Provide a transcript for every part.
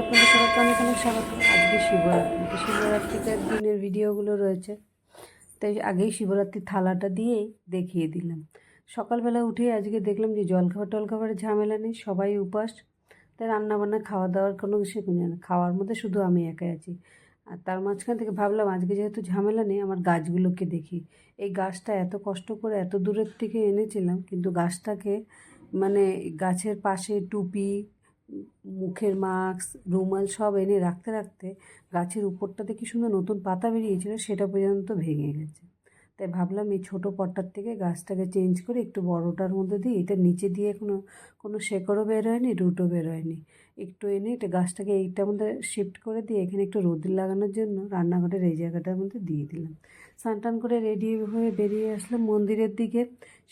আপনাদের সবাইকে অনেক অনেক স্বাগত। আজকে শিবরাত্রি। তো শিবরাত্রিটার দিনের ভিডিওগুলো রয়েছে। তাই আগেই শিবরাত্রির থালাটা দিয়েই দেখিয়ে দিলাম। সকালবেলা উঠে আজকে দেখলাম যে জলখাবার টলখাবারের ঝামেলা নেই, সবাই উপাস। তাই রান্নাবান্না খাওয়া দাওয়ার কোনো কোনো না। খাওয়ার মধ্যে শুধু আমি একাই আছি। আর তার মাঝখান থেকে ভাবলাম, আজকে যেহেতু ঝামেলা নেই, আমার গাছগুলোকে দেখি। এই গাছটা এত কষ্ট করে এত দূরের থেকে এনেছিলাম, কিন্তু গাছটাকে মানে গাছের পাশে টুপি মুখের মাস্ক, রুমাল সব এনে রাখতে রাখতে গাছের উপরটাতে কি সুন্দর নতুন পাতা বেরিয়েছিল, সেটা পর্যন্ত ভেঙে গেছে। তাই ভাবলাম এই ছোটো পটটার থেকে গাছটাকে চেঞ্জ করে একটু বড়টার মধ্যে দিই। এটা নিচে দিয়ে কোনো কোনো শেকড়ও বেরোয়নি রুটও বেরোয়নি একটু এনে এটা গাছটাকে এইটার মধ্যে শিফট করে দিয়ে এখানে একটু রোদ লাগানোর জন্য রান্নাঘরের এই জায়গাটার মধ্যে দিয়ে দিলাম। স্নান করে রেডি হয়ে বেরিয়ে আসলাম মন্দিরের দিকে।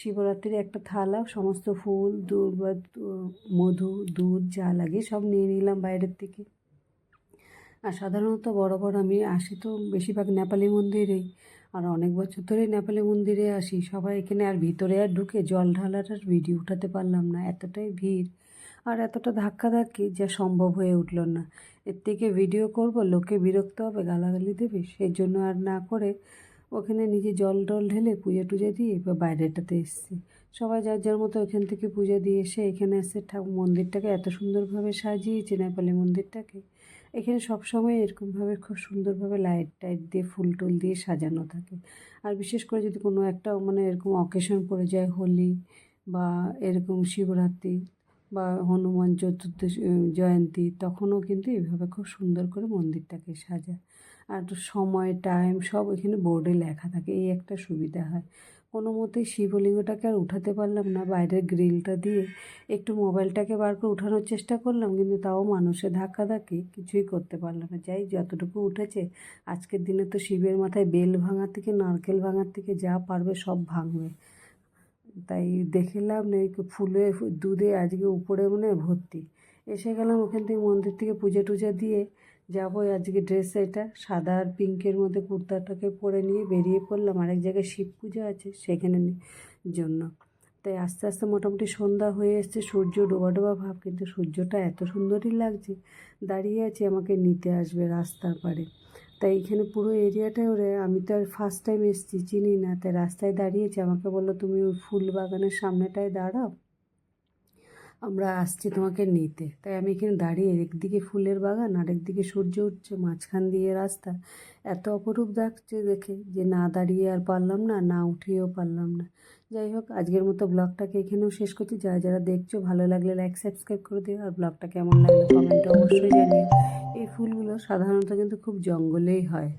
শিবরাত্রির একটা থালা, সমস্ত ফুল, দুধ মধু, দুধ যা লাগে সব নিয়ে নিলাম বাইরের থেকে আর সাধারণত বড় বড় আমি আসি তো বেশিরভাগ নেপালি মন্দিরেই। আর অনেক বছর ধরেই নেপালি মন্দিরে আসি। সবাই এখানে আর ভিতরে আর ঢুকে জল ঢালার আর ভিডিও উঠাতে পারলাম না। এতটাই ভিড় আর এতটা ধাক্কাধাক্কি যা সম্ভব হয়ে উঠল না। এর থেকে ভিডিও করব, লোকে বিরক্ত হবে, গালাগালি দেবে সেই জন্য আর না করে ওখানে নিজে জল টল ঢেলে পুজো টুজো দিয়ে এবার বাইরেটাতে এসেছি। সবাই যার যার মতো ওখান থেকে পুজো দিয়ে এসে এখানে এসে ঠাকুর মন্দিরটাকে এত সুন্দরভাবে সাজিয়েছে, নেপালি মন্দিরটাকে। এখানে সবসময় এরকমভাবে খুব সুন্দরভাবে লাইট টাইট দিয়ে ফুল টুল দিয়ে সাজানো থাকে। আর বিশেষ করে যদি কোনো একটা মানে এরকম অকেশন পড়ে যায় হোলি বা এরকম শিবরাত্রি বা হনুমান চতুর্দশী জয়ন্তী, তখনও কিন্তু এভাবে খুব সুন্দর করে মন্দিরটাকে সাজায়। আর সময় টাইম সব এখানে বোর্ডে লেখা থাকে। এই একটা সুবিধা হয়। কোনো মতেই শিবলিঙ্গটাকে আর উঠাতে পারলাম না। বাইরের গ্রিলটা দিয়ে একটু মোবাইলটাকে বার করে উঠানোর চেষ্টা করলাম, কিন্তু তাও মানুষের ধাক্কা ধাক্কি কিছুই করতে পারলাম না। যাই, যতটুকু উঠেছে, আজকের দিনে তো শিবের মাথায় বেল ভাঙার থেকে, নারকেল ভাঙার থেকে যা পারবে সব ভাঙবে। তাই দেখলাম না ফুলে দুধে আজকে উপরে মানে ভর্তি। এসে গেলাম ওখান থেকে মন্দির থেকে পুজো টুজো দিয়ে যাব আজকে ড্রেস এটা। সাদা আর পিঙ্কের মধ্যে কুর্তাটাকে পরে নিয়ে বেরিয়ে পড়লাম। আরেক জায়গায় শিব পুজো আছে, সেখানে জন্য। তাই আস্তে আস্তে মোটামুটি সন্ধ্যা হয়ে এসছে। সূর্য ডোবা ডোবা ভাব, কিন্তু সূর্যটা এত সুন্দরই লাগছে। দাঁড়িয়ে আছে, আমাকে নিতে আসবে রাস্তার পাড়ে। তাই এখানে পুরো এরিয়াটা ওরে, আমি তো আর ফার্স্ট টাইম এসেছি, চিনি না। তাই রাস্তায় দাঁড়িয়েছে আমাকে বলল, তুমি ওই ফুল বাগানের সামনেটায় দাঁড়াও। আমরা আসছি তোমাকে নিতে। তাই আমি এখানে দাঁড়িয়ে একদিকে ফুলের বাগান আর একদিকে সূর্য উঠছে মাঝখান দিয়ে রাস্তা। এত অপরূপ দেখছে দেখে যে না দাঁড়িয়ে আর পারলাম না না উঠিয়েও পারলাম না। যাই হোক, আজকের মতো ব্লগটাকে এখানেও শেষ করছি। যারা যারা দেখছ, ভালো লাগলে লাইক সাবস্ক্রাইব করে দিও। আর ব্লগটা কেমন লাগল কমেন্টে অবশ্যই জানিও। এই ফুলগুলো সাধারণত কিন্তু খুব জঙ্গলেই হয়।